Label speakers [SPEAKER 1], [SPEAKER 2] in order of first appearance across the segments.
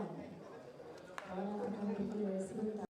[SPEAKER 1] 好，然后咱们就来四个人。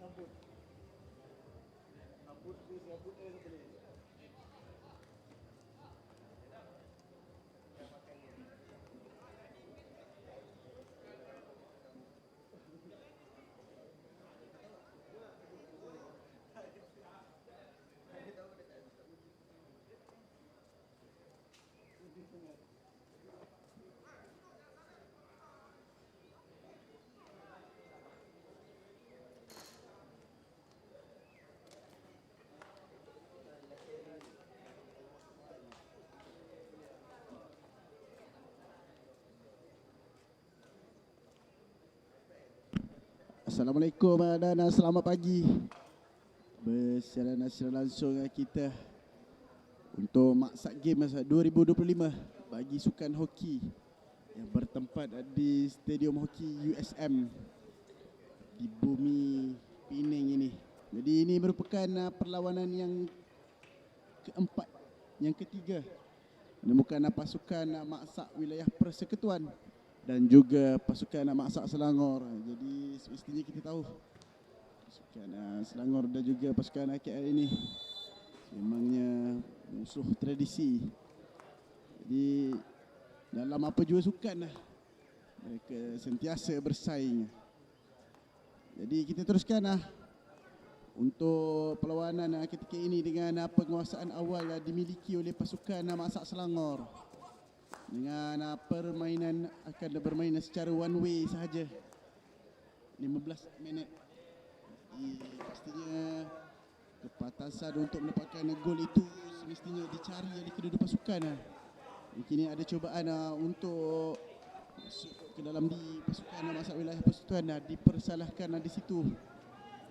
[SPEAKER 2] Sambut Sambut dia Sambut dia Sambut dia
[SPEAKER 3] Assalamualaikum dan selamat pagi. Bersiaran nasional langsung kita untuk Maksat Games 2025 bagi sukan hoki yang bertempat di Stadium Hoki USM di bumi Pening ini. Jadi ini merupakan uh, perlawanan yang keempat, yang ketiga menemukan pasukan uh, Maksak Wilayah Persekutuan dan juga pasukan Maksak Selangor. Jadi semestinya kita tahu pasukan uh, Selangor dan juga pasukan KL ini memangnya musuh tradisi. Jadi dalam apa jua sukan lah mereka sentiasa bersaing. Jadi kita teruskan lah untuk perlawanan ketika ini dengan penguasaan awal dimiliki oleh pasukan Masak Selangor. Dengan permainan akan bermain secara one way sahaja. 15 minit. Jadi pastinya kepatasan untuk mendapatkan gol itu semestinya dicari oleh kedua-dua pasukan. Mungkin ini ada cubaan untuk masuk ke dalam di pasukan Masak Wilayah Persekutuan dipersalahkan di situ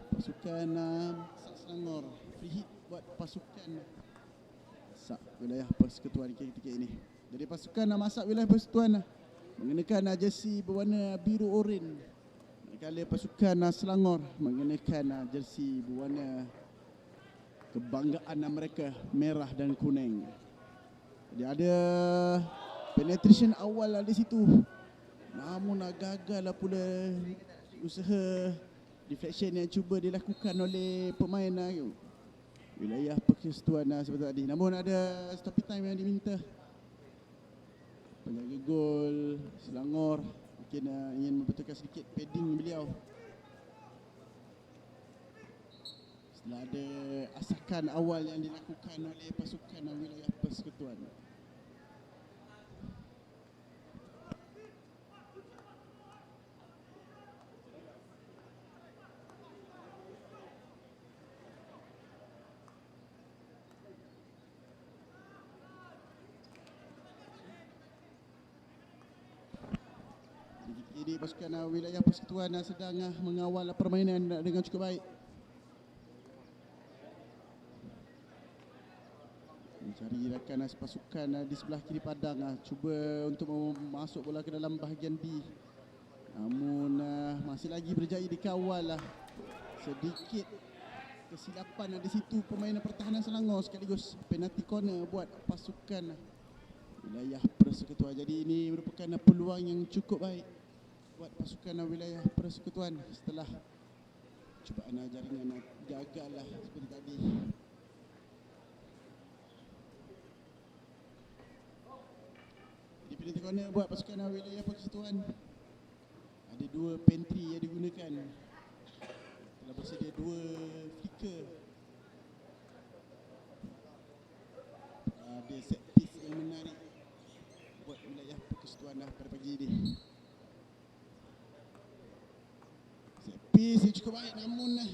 [SPEAKER 3] pasukan uh, Selangor free hit buat pasukan Masak Wilayah Persekutuan ketika ini. Jadi pasukan uh, Masak Wilayah Persekutuan uh, mengenakan jersey berwarna biru oren. Manakala pasukan Selangor mengenakan jersey berwarna kebanggaan mereka merah dan kuning. Jadi ada penetration awal lah di situ. Namun gagal lah pula usaha deflection yang cuba dilakukan oleh pemain uh, wilayah persekutuan uh, seperti tadi. Namun ada stopping time yang diminta. Penjaga gol Selangor mungkin uh, ingin membetulkan sedikit padding beliau. Setelah ada asakan awal yang dilakukan oleh pasukan wilayah persekutuan. Jadi pasukan uh, wilayah persekutuan uh, sedang uh, mengawal permainan uh, dengan cukup baik. Mencari rakan uh, pasukan uh, di sebelah kiri padang uh, cuba untuk masuk bola ke dalam bahagian B. Namun uh, masih lagi berjaya dikawal uh, sedikit kesilapan uh, di situ pemain pertahanan Selangor sekaligus penalti corner buat pasukan uh, wilayah persekutuan. Jadi ini merupakan peluang yang cukup baik buat pasukan wilayah persekutuan setelah cubaan jaringan gagal lah seperti tadi. Di penalti corner buat pasukan wilayah persekutuan ada dua pantry yang digunakan. Telah bersedia dua flicker. Ada set piece yang menarik buat wilayah persekutuan dah pada pagi ini. Yang cukup baik namun eh,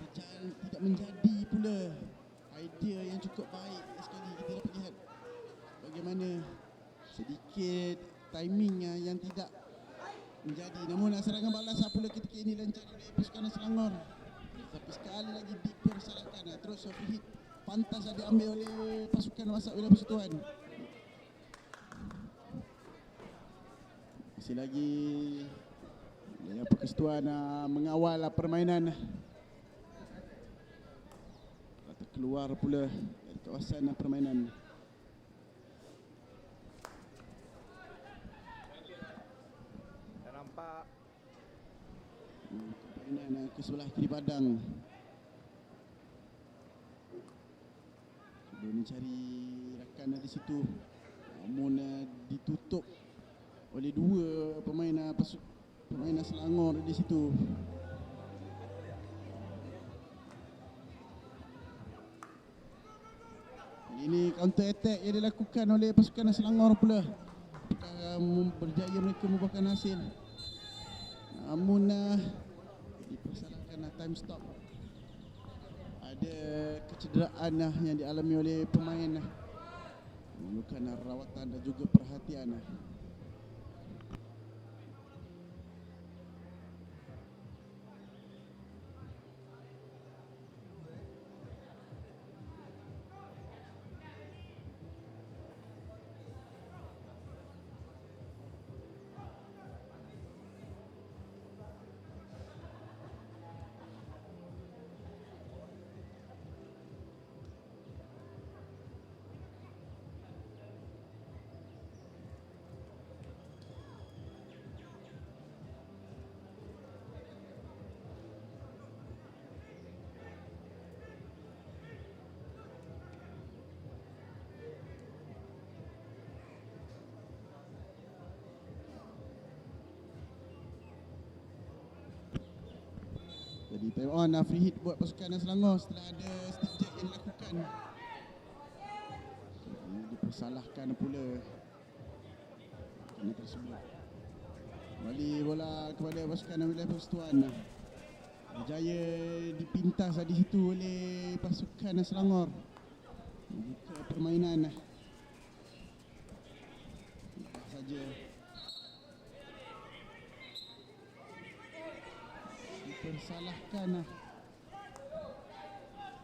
[SPEAKER 3] tidak tidak menjadi pula idea yang cukup baik sekali kita dapat lihat. Bagaimana sedikit timing eh, yang tidak menjadi. Namun eh, serangan balas pula ketika ini lancar oleh pasukan Selangor tapi sekali lagi dipersalahkan terus free hit pantas diambil oleh pasukan masak wilayah persekutuan. Masih lagi Ya, persekutuan uh, mengawal uh, permainan. Kata keluar pula dari kawasan uh, permainan.
[SPEAKER 4] Tak nampak.
[SPEAKER 3] Hmm, permainan uh, ke sebelah kiri padang. Cuba mencari rakan di situ. Namun uh, ditutup oleh dua pemain uh, Pemain Selangor di situ. Ini counter attack yang dilakukan oleh pasukan Selangor pula. Um, berjaya mereka membuahkan hasil. Namun uh, dipersalahkan uh, time stop. Ada kecederaan uh, yang dialami oleh pemain. Memerlukan rawatan dan juga perhatian. Jadi time on uh, hit buat pasukan Selangor setelah ada stick jack yang dilakukan. Jadi dipersalahkan pula kena tersebut. Kembali bola kepada pasukan wilayah Persatuan. Berjaya dipintas di situ oleh pasukan Selangor. Buka permainan. Nampak saja. Dipersalahkan.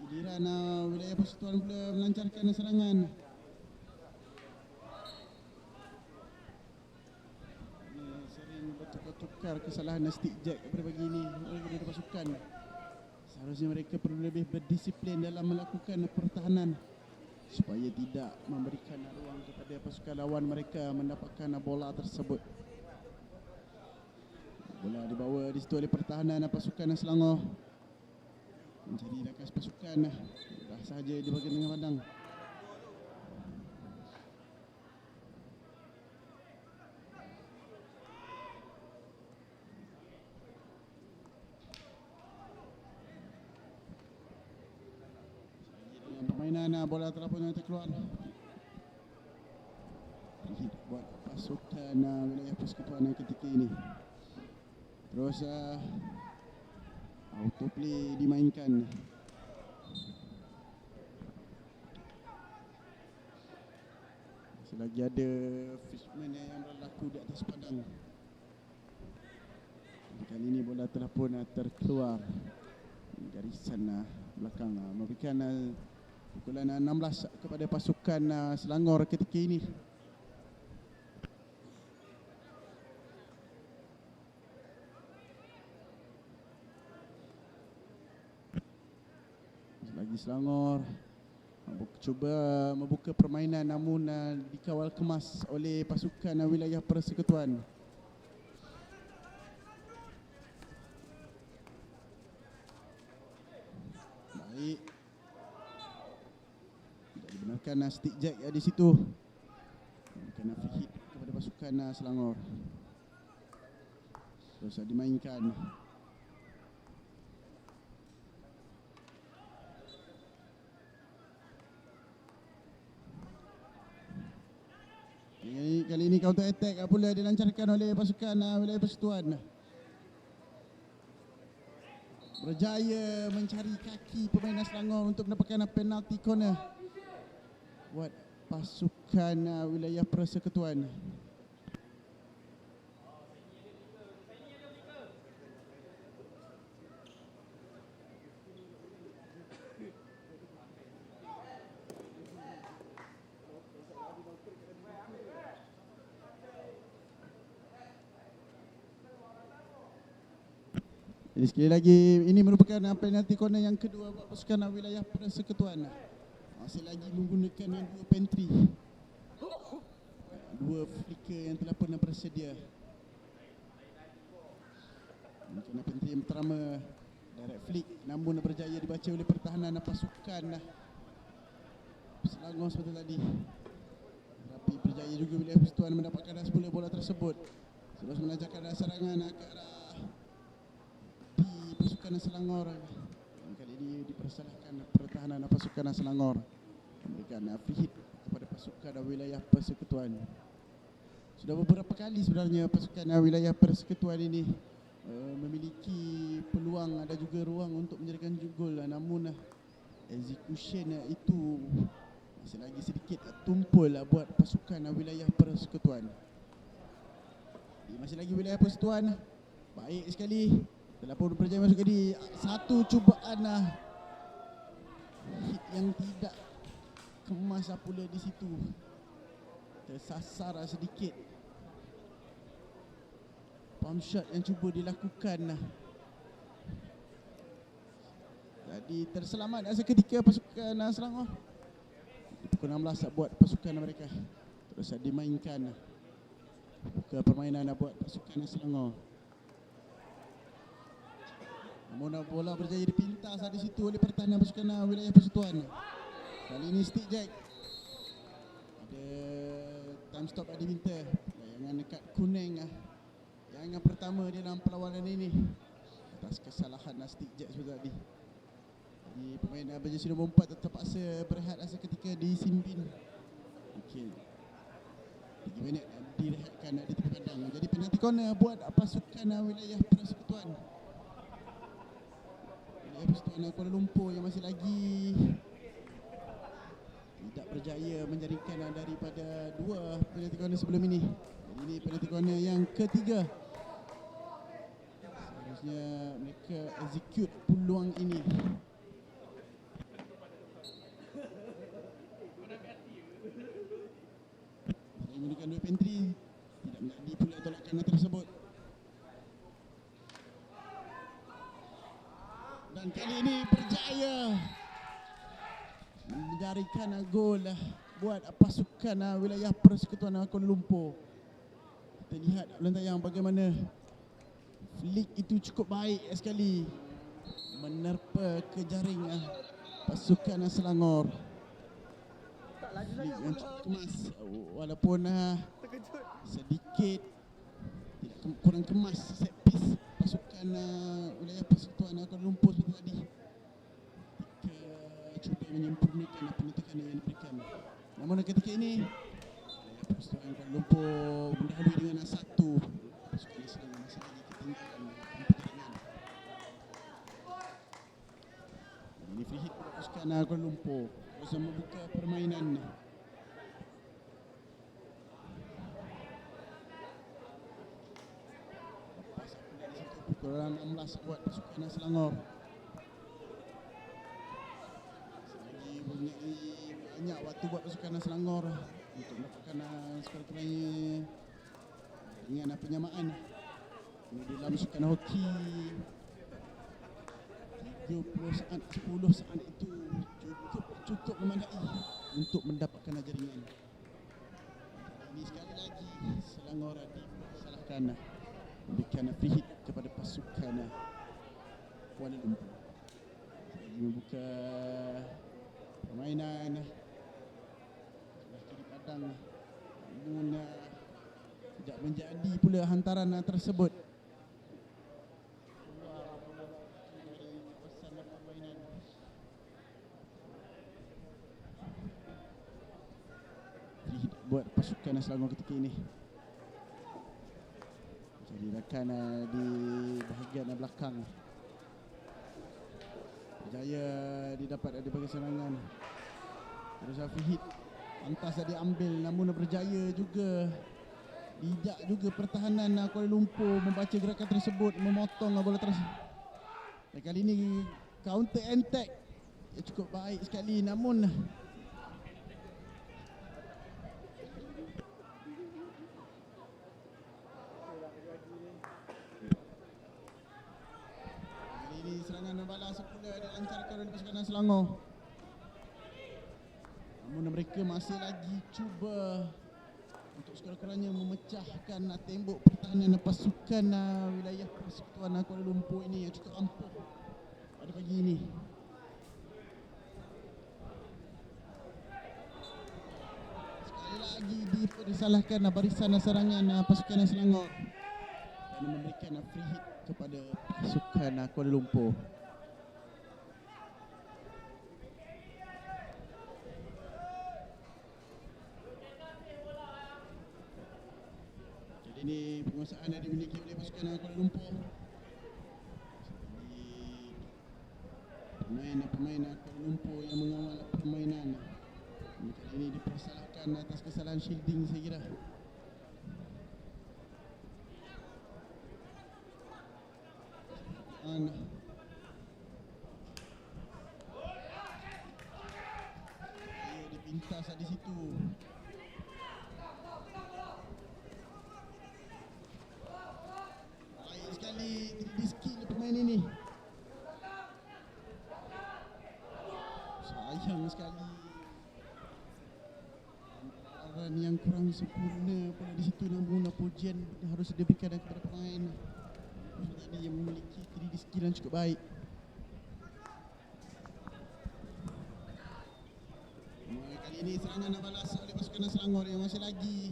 [SPEAKER 3] Giliran uh, wilayah Persatuan pula melancarkan serangan. Ini sering bertukar-tukar kesalahan stick jack daripada pagi ini daripada pasukan. Seharusnya mereka perlu lebih berdisiplin dalam melakukan pertahanan supaya tidak memberikan ruang kepada pasukan lawan mereka mendapatkan bola tersebut. Bola dibawa di situ oleh pertahanan pasukan Selangor. Menjadi rakas pasukan dah sahaja di bahagian tengah padang. Permainan ah, bola telah pun terkeluar. Buat pasukan uh, wilayah persekutuan ketika ini. Terus uh, auto play dimainkan. Selagi ada fishman yang berlaku di atas padang. Kali ini bola telah pun terkeluar dari sana belakang uh, memberikan uh, pukulan uh, 16 kepada pasukan Selangor ketika ini. Lagi Selangor cuba membuka permainan namun uh, dikawal kemas oleh pasukan uh, wilayah persekutuan. Baik. Tidak dibenarkan uh, stick jack uh, di situ. Kena free hit kepada pasukan uh, Selangor. Terus uh, dimainkan. Kali, kali ini counter attack pula dilancarkan oleh pasukan uh, wilayah persekutuan. Berjaya mencari kaki pemain Selangor untuk mendapatkan penalti corner. Buat pasukan uh, wilayah persekutuan. Jadi sekali lagi ini merupakan penalti corner yang kedua buat pasukan wilayah persekutuan. Masih lagi menggunakan dua pantry. Dua flicker yang telah pernah bersedia. Mungkin pantry yang pertama direct flick namun berjaya dibaca oleh pertahanan pasukan uh, Selangor seperti tadi. Tapi berjaya juga wilayah persekutuan mendapatkan 10 bola tersebut. Terus melancarkan serangan ke arah pasukan Selangor. Kali ini dipersalahkan pertahanan pasukan Selangor. Memberikan free kepada pasukan wilayah persekutuan. Sudah beberapa kali sebenarnya pasukan wilayah persekutuan ini uh, memiliki peluang ada juga ruang untuk menjadikan gol namun execution itu masih lagi sedikit tumpul buat pasukan wilayah persekutuan. Masih lagi wilayah persekutuan. Baik sekali telah pun berjaya masuk di satu cubaan lah hit yang tidak kemas lah pula di situ. Tersasar lah sedikit. Pump shot yang cuba dilakukan lah. Jadi terselamat dah seketika pasukan uh, Selangor pukul 16 lah buat pasukan mereka. Terus dimainkan buka permainan lah buat pasukan Selangor Namun bola berjaya dipintas di situ oleh pertahanan pasukan wilayah persekutuan. Kali ini stick jack. Ada time stop ada diminta. Layangan dekat kuning ah. Yang pertama dia dalam perlawanan ini. atas kesalahan Nastic Jet seperti tadi. Jadi pemain berjersey nombor 4 terpaksa berehat seketika di Simbin. Okey. 3 minit uh, direhatkan uh, di tepi kandang. Jadi penalti corner buat pasukan wilayah Persekutuan. Uh, Kuala Lumpur yang masih lagi tidak berjaya menjaringkan uh, daripada dua penalti corner sebelum ini. Jadi ini penalti corner yang ketiga. Seharusnya mereka execute peluang ini. Menggunakan dua pantry tidak menjadi pula tolakan tersebut. Dan kali ini berjaya menjarikan gol buat pasukan uh, wilayah Persekutuan Kuala Lumpur. Kita lihat dalam tayang bagaimana flick itu cukup baik sekali menerpa ke jaring uh, pasukan Selangor. Flick yang cukup kemas walaupun sedikit kurang kemas set pasukan uh, wilayah persekutuan uh, Kuala Lumpur seperti tadi ketika cuba menyempurnakan penentukan yang diberikan. Namun ketika ini wilayah persekutuan Kuala Lumpur mendahului dengan satu pasukan Islam yang masih lagi ketinggalan pertandingan ini free hit pasukan Kuala Lumpur terus membuka permainan Lepas aku dari dalam 16 buat pasukan Selangor. Selagi mempunyai banyak waktu buat pasukan Selangor untuk mendapatkan uh, sekurang-kurangnya dengan uh, penyamaan. Ini dalam sukan hoki 30 saat 10 saat itu cukup cukup memadai untuk mendapatkan jaringan. Ini sekali lagi Selangor disalahkan memberikan free hit kepada pasukan Kuala Lumpur. Lagi membuka permainan sebelah kiri padang namun uh, tidak menjadi pula hantaran tersebut. Buat pasukan Selangor ketika ini. Rakan uh, di bahagian belakang. Berjaya didapat di bahagian serangan. Terus free hit Pantas uh, diambil namun berjaya juga. Tidak juga pertahanan uh, Kuala Lumpur membaca gerakan tersebut Memotong uh, bola terus Dan kali ini counter attack. Cukup baik sekali namun Kali ini serangan balas pula dilancarkan oleh pasukan Selangor. Namun mereka masih lagi cuba untuk sekurang-kurangnya memecahkan uh, tembok pertahanan pasukan uh, wilayah persekutuan Kuala Lumpur ini yang cukup ampuh pada pagi ini. Sekali lagi dipersalahkan uh, barisan serangan pasukan Selangor dan memberikan free hit kepada pasukan Kuala Lumpur. Jadi ini penguasaan yang dimiliki oleh pasukan Kuala Lumpur. Pemain-pemain Kuala Lumpur yang mengawal permainan. Ini dipersalahkan atas kesalahan shielding saya kira. kena pada di situ dalam pujian harus diberikan kepada pemain tadi yang memiliki diri skill yang cukup baik. Kali ini serangan dan balas oleh pasukan Selangor yang masih lagi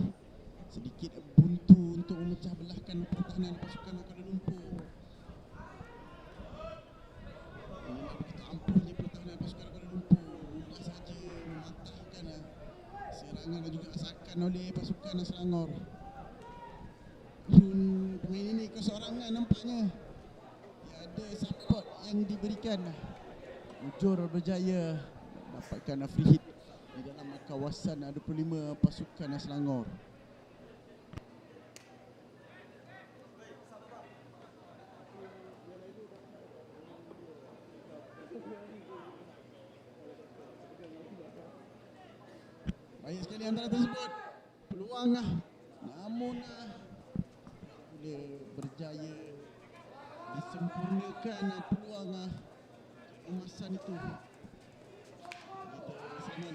[SPEAKER 3] sedikit buntu untuk memecah belahkan pertahanan pasukan Kuala Lumpur. Ampuhnya pertahanan pasukan Kuala Lumpur. Mudah saja mematahkan eh, serangan dan juga oleh pasukan Selangor. Hmm, pemain ini keseorangan nampaknya. Tiada support yang diberikan. Mujur berjaya dapatkan free hit di dalam kawasan 25 pasukan Selangor. Baik sekali antara tersebut. Peluang lah. Namun lah. Boleh berjaya disempurnakan peluang lah. Emasan itu.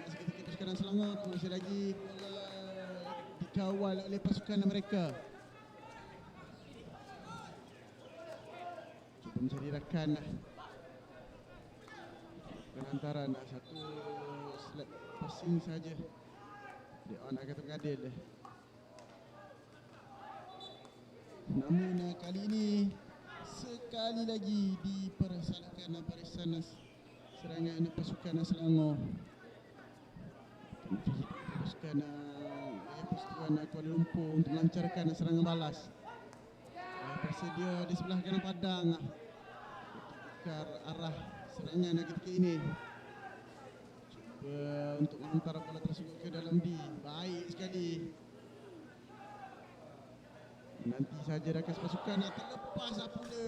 [SPEAKER 3] Seketika pasukan Selangor. Masih lagi dikawal oleh pasukan mereka. Cuba mencari rakan lah. Penantaran lah. Satu slap passing saja. Dia on akan tergadil dia. Namun kali ini sekali lagi dipersalahkan barisan serangan pasukan Selangor. Pasukan uh, pasukan uh, Kuala Lumpur untuk melancarkan serangan balas. Bersedia di sebelah kanan padang. Tukar arah serangan ketika ini cuba untuk menghantar bola tersebut ke dalam D. Baik sekali. Nanti saja rakan pasukan nak terlepas pula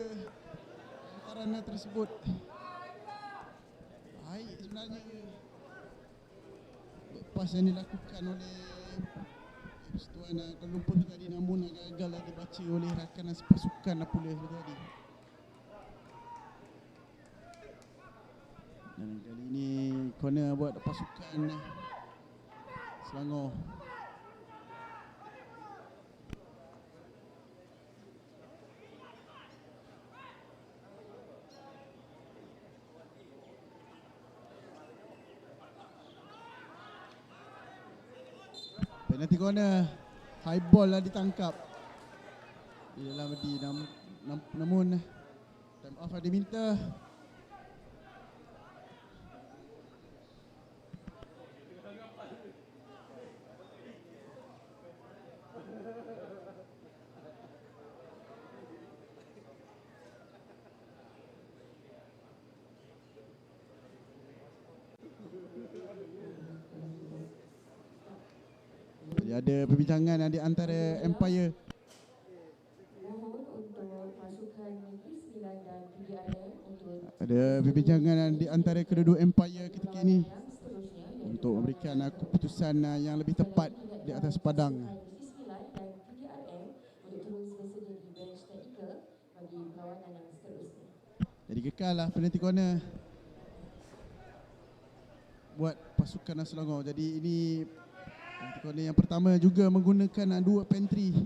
[SPEAKER 3] hantaran tersebut. Baik sebenarnya. Lepas yang dilakukan oleh Persatuan Kuala Lumpur tadi namun gagal dibaca oleh rakan pasukan pula tu tadi. Dan kali ini corner buat pasukan Selangor. Penalty corner. High ball lah ditangkap. Di dalam di nam, nam, namun time off ada diminta. Jadi ada perbincangan di antara Empire ada perbincangan di antara kedua-dua Empire ketika ini untuk memberikan uh, keputusan uh, yang lebih tepat di atas padang. Jadi kekal lah penalty corner buat pasukan Selangor. Jadi ini corner yang pertama juga menggunakan dua pantry.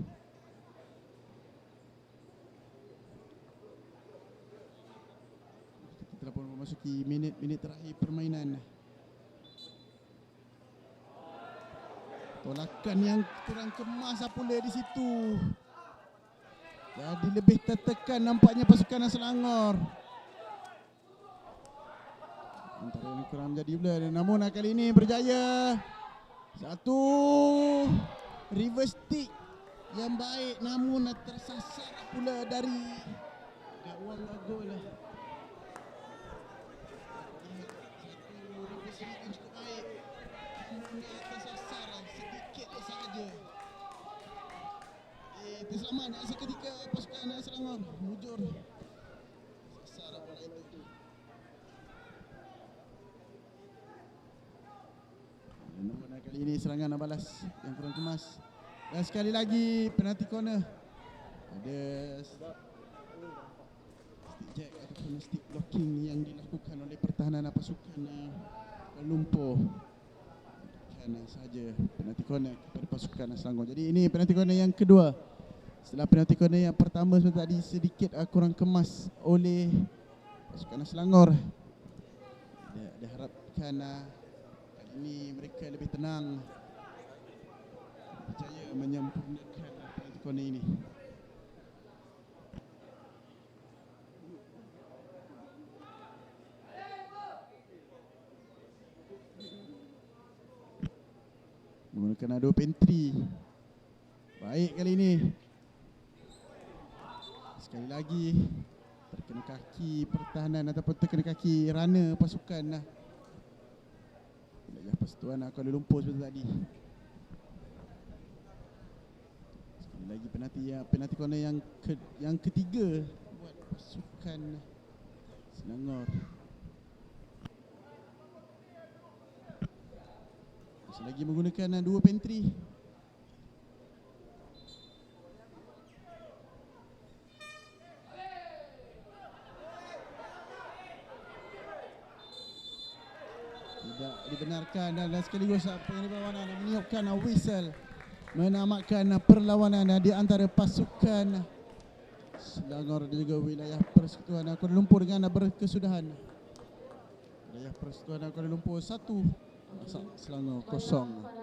[SPEAKER 3] Kita telah pun memasuki minit-minit terakhir permainan. Tolakan yang kurang kemas pula di situ. Jadi lebih tertekan nampaknya pasukan Selangor. Antara yang kurang menjadi pula. Namun kali ini berjaya. Satu reverse stick yang baik namun tersasar pula dari gawang gol lah. Eh, terselamat seketika pasukan Selangor. Mujur. Sasar bola itu. Namun kali ini serangan balas yang kurang kemas. Dan sekali lagi penalti corner. Ada stick jack ataupun stick blocking yang dilakukan oleh pertahanan pasukan uh, Kuala Lumpur. Kerana saja penalti corner kepada pasukan Selangor. Jadi ini penalti corner yang kedua. Setelah penalti corner yang pertama sebentar tadi sedikit uh, kurang kemas oleh pasukan Selangor. Dia, dia harapkan kali ini mereka lebih tenang. Berjaya menyempurnakan corner ini. menggunakan Gunakan adu pantry. Baik kali ini. Sekali lagi terkena kaki pertahanan ataupun terkena kaki runner pasukan lah. Wilayah Persatuan Kuala Lumpur seperti tadi. Sekali lagi penalti ya, penalti corner yang ke, yang ketiga buat pasukan Selangor. Masih lagi menggunakan uh, dua pantry. tidak dibenarkan dan, dan sekaligus pengenalan perlawanan meniupkan whistle menamatkan perlawanan di antara pasukan Selangor dan juga wilayah Persekutuan Kuala Lumpur dengan berkesudahan. Wilayah Persekutuan Kuala Lumpur 1 Selangor 0
[SPEAKER 1] pada,